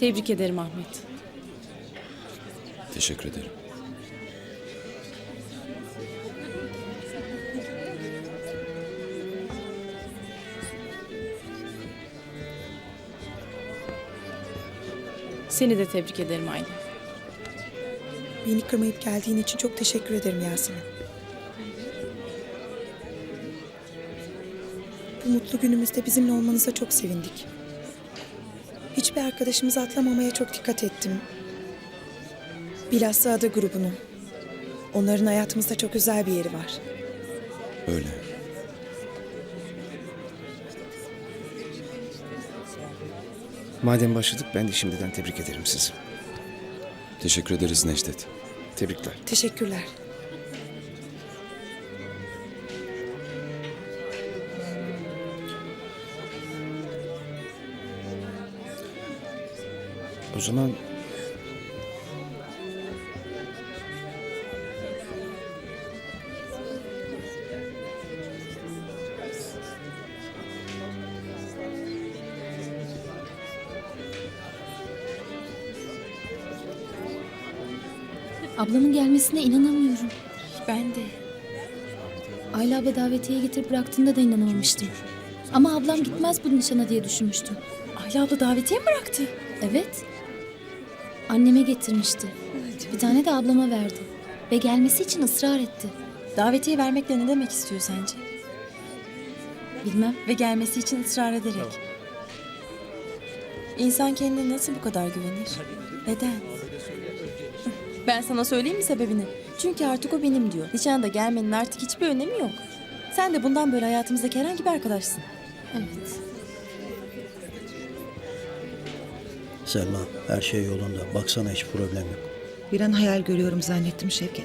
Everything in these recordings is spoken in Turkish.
Tebrik ederim Ahmet. Teşekkür ederim. Seni de tebrik ederim Ayla. Beni kırmayıp geldiğin için çok teşekkür ederim Yasemin. Bu mutlu günümüzde bizimle olmanıza çok sevindik. Hiçbir arkadaşımızı atlamamaya çok dikkat ettim. Bilhassa Ada grubunu. Onların hayatımızda çok özel bir yeri var. Öyle. Madem başladık ben de şimdiden tebrik ederim sizi. Teşekkür ederiz Necdet. Tebrikler. Teşekkürler. O zaman Ablamın gelmesine inanamıyorum. Ben de. Ayla abla davetiye getirip bıraktığında da inanamamıştım. Ama ablam gitmez bu nişana diye düşünmüştüm. Ayla abla davetiye mi bıraktı? Evet. Anneme getirmişti. Bir tane de ablama verdi. Ve gelmesi için ısrar etti. Davetiye vermekle ne demek istiyor sence? Bilmem. Ve gelmesi için ısrar ederek. İnsan kendine nasıl bu kadar güvenir? Neden? Ben sana söyleyeyim mi sebebini? Çünkü artık o benim diyor. Nişanda gelmenin artık hiçbir önemi yok. Sen de bundan böyle hayatımızdaki herhangi bir arkadaşsın. Evet. Selma her şey yolunda. Baksana hiç problem yok. Bir an hayal görüyorum zannettim Şevket.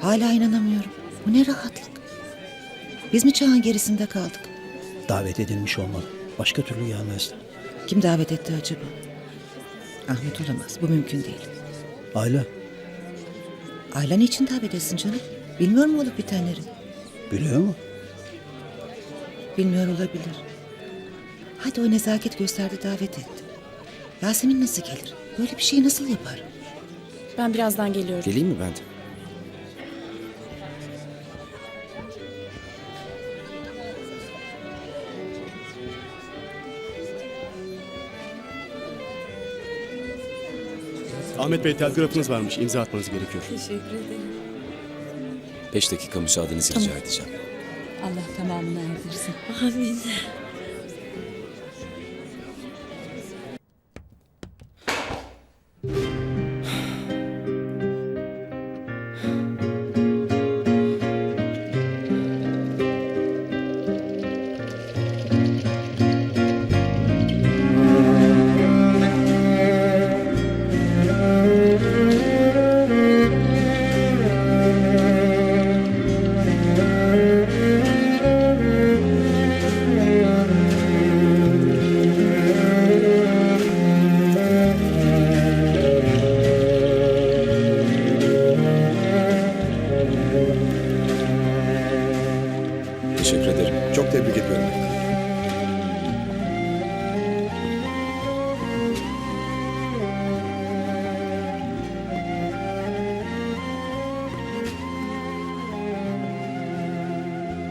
Hala inanamıyorum. Bu ne rahatlık. Biz mi çağın gerisinde kaldık? Davet edilmiş olmalı. Başka türlü gelmezdi. Kim davet etti acaba? Ahmet olamaz. Bu mümkün değil. Ayla Ayla niçin davet etsin canım? Bilmiyor mu olup bitenleri? biliyor mu? Bilmiyor olabilir. Hadi o nezaket gösterdi davet etti. Yasemin nasıl gelir? Böyle bir şeyi nasıl yapar? Ben birazdan geliyorum. geleyim mi ben de? Ahmet Bey telgrafınız varmış. İmza atmanız gerekiyor. Beş dakika müsaadenizi rica edeceğim. Allah tamamını erdirsin. Amin.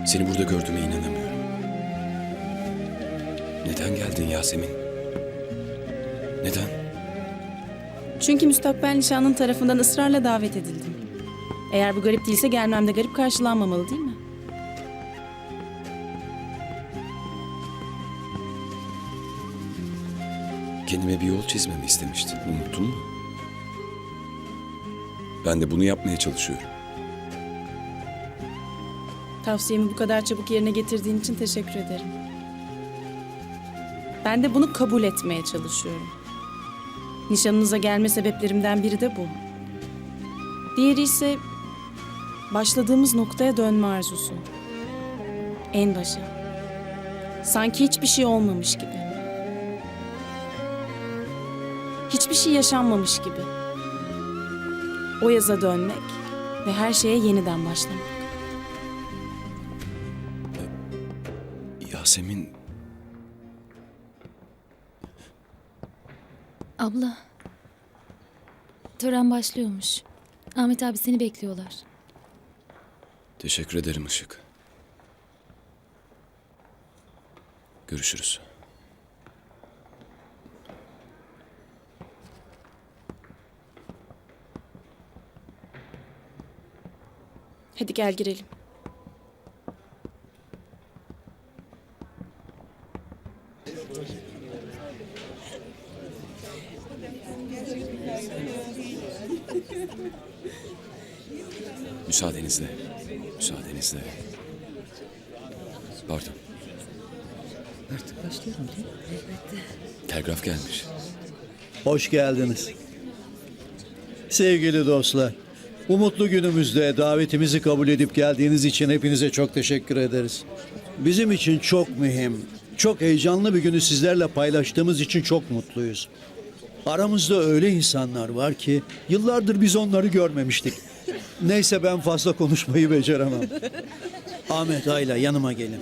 Seni burada gördüğüme inanamıyorum. Neden geldin Yasemin? Neden? Çünkü müstakbel nişanlın tarafından ısrarla davet edildim. Eğer bu garip değilse gelmem de garip karşılanmamalı değil mi? Kendime bir yol çizmemi istemiştin. Unuttun mu? Ben de bunu yapmaya çalışıyorum. Tavsiyemi bu kadar çabuk yerine getirdiğin için teşekkür ederim. Ben de bunu kabul etmeye çalışıyorum. Nişanınıza gelme sebeplerimden biri de bu. Diğeri ise başladığımız noktaya dönme arzusu. En başa. Sanki hiçbir şey olmamış gibi. Hiçbir şey yaşanmamış gibi. O yaza dönmek ve her şeye yeniden başlamak. Yasemin... Abla. Tören başlıyormuş. Ahmet abi seni bekliyorlar. Teşekkür ederim Işık. Görüşürüz. Hadi gel girelim. Müsaadenizle. Müsaadenizle. Pardon. Artık başlıyorum değil mi? Elbette. Telgraf gelmiş. Hoş geldiniz. Sevgili dostlar, bu mutlu günümüzde davetimizi kabul edip geldiğiniz için hepinize çok teşekkür ederiz. Bizim için çok mühim, çok heyecanlı bir günü sizlerle paylaştığımız için çok mutluyuz. Aramızda öyle insanlar var ki yıllardır biz onları görmemiştik. Neyse ben fazla konuşmayı beceremem. Ahmet Ayla yanıma gelin.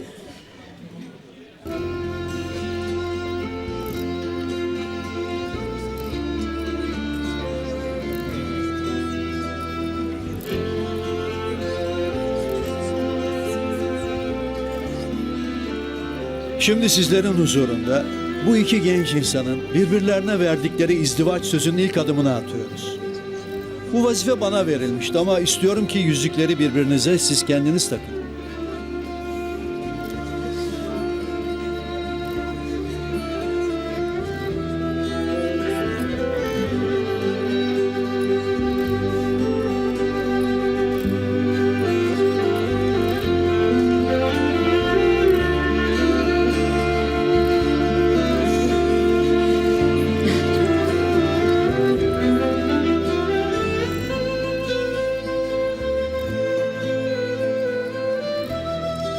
Şimdi sizlerin huzurunda bu iki genç insanın birbirlerine verdikleri izdivaç sözünün ilk adımını atıyoruz. Bu vazife bana verilmişti ama istiyorum ki yüzükleri birbirinize siz kendiniz takın.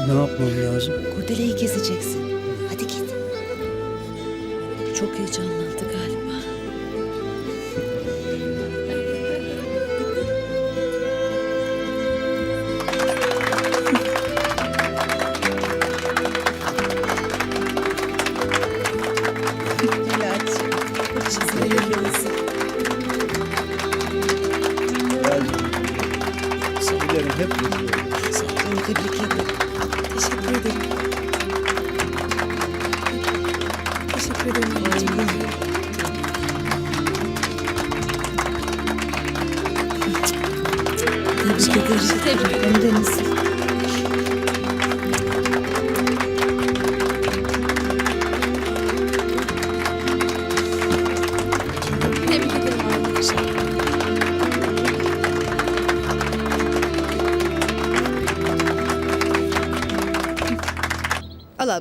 Ne yapmam lazım? Kurdeleyi keseceksin. Hadi git. Çok heyecanlandı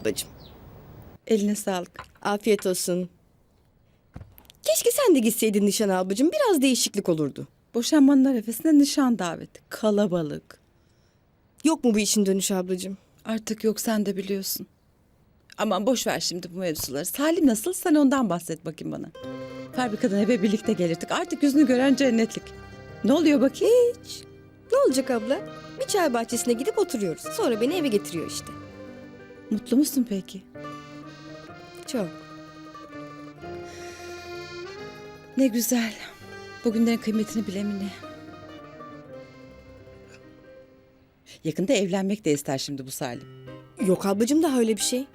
ablacığım. Eline sağlık. Afiyet olsun. Keşke sen de gitseydin nişan ablacığım. Biraz değişiklik olurdu. Boşanmanın arefesinde nişan daveti. Kalabalık. Yok mu bu işin dönüşü ablacığım? Artık yok sen de biliyorsun. Aman boş ver şimdi bu mevzuları. Salim nasıl? Sen ondan bahset bakayım bana. Fabrikadan eve birlikte gelirdik. Artık yüzünü gören cennetlik. Ne oluyor bakayım? Hiç. Ne olacak abla? Bir çay bahçesine gidip oturuyoruz. Sonra beni eve getiriyor işte. Mutlu musun peki? Çok. Ne güzel. Bugünlerin kıymetini bile mi ne? Yakında evlenmek de ister şimdi bu Salim. Yok ablacığım daha öyle bir şey.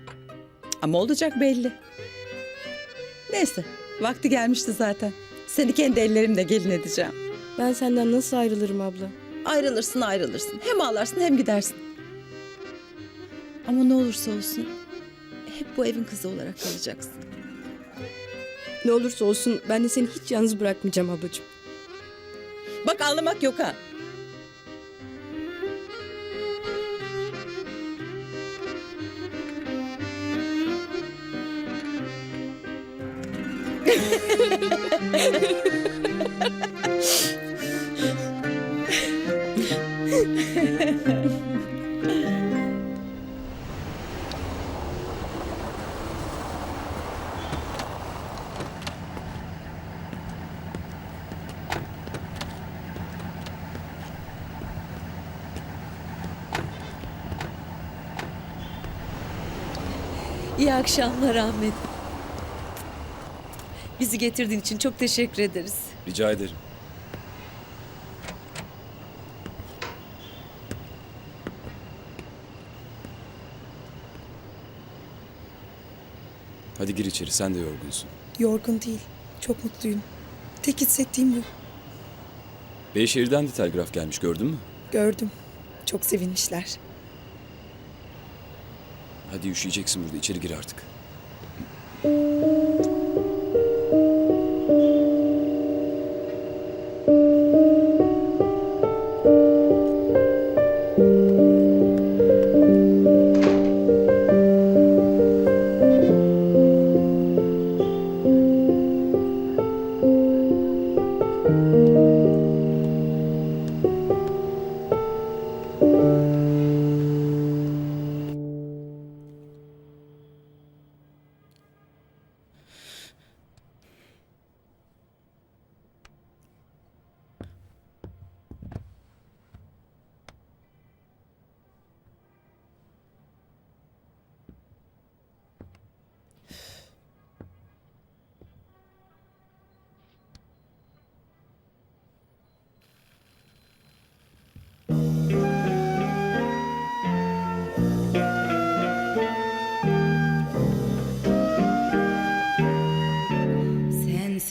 Ama olacak belli. Neyse, vakti gelmişti zaten. Seni kendi ellerimle gelin edeceğim. Ben senden nasıl ayrılırım abla? Ayrılırsın ayrılırsın. Hem ağlarsın hem gidersin. Ama ne olursa olsun hep bu evin kızı olarak kalacaksın. Ne olursa olsun ben de seni hiç yalnız bırakmayacağım ablacığım. Bak ağlamak yok ha. İyi akşamlar Ahmet. Bizi getirdiğin için çok teşekkür ederiz. Rica ederim. Hadi gir içeri sen de yorgunsun. Yorgun değil. Çok mutluyum. Tek hissettiğim bu. Beyşehir'den de telgraf gelmiş gördün mü? Gördüm. Çok sevinmişler. Hadi üşüyeceksin burada içeri gir artık.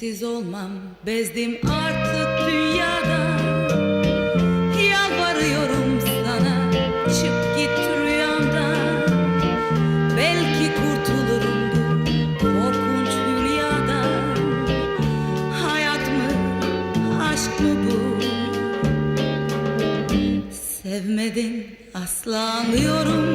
Sensiz olmam. Bezdim artık dünyada. Yalvarıyorum sana çık git rüyamdan. Belki kurtulurum bu korkunç hülyadan Hayat mı aşk mı bu? Sevmedin asla anlıyorum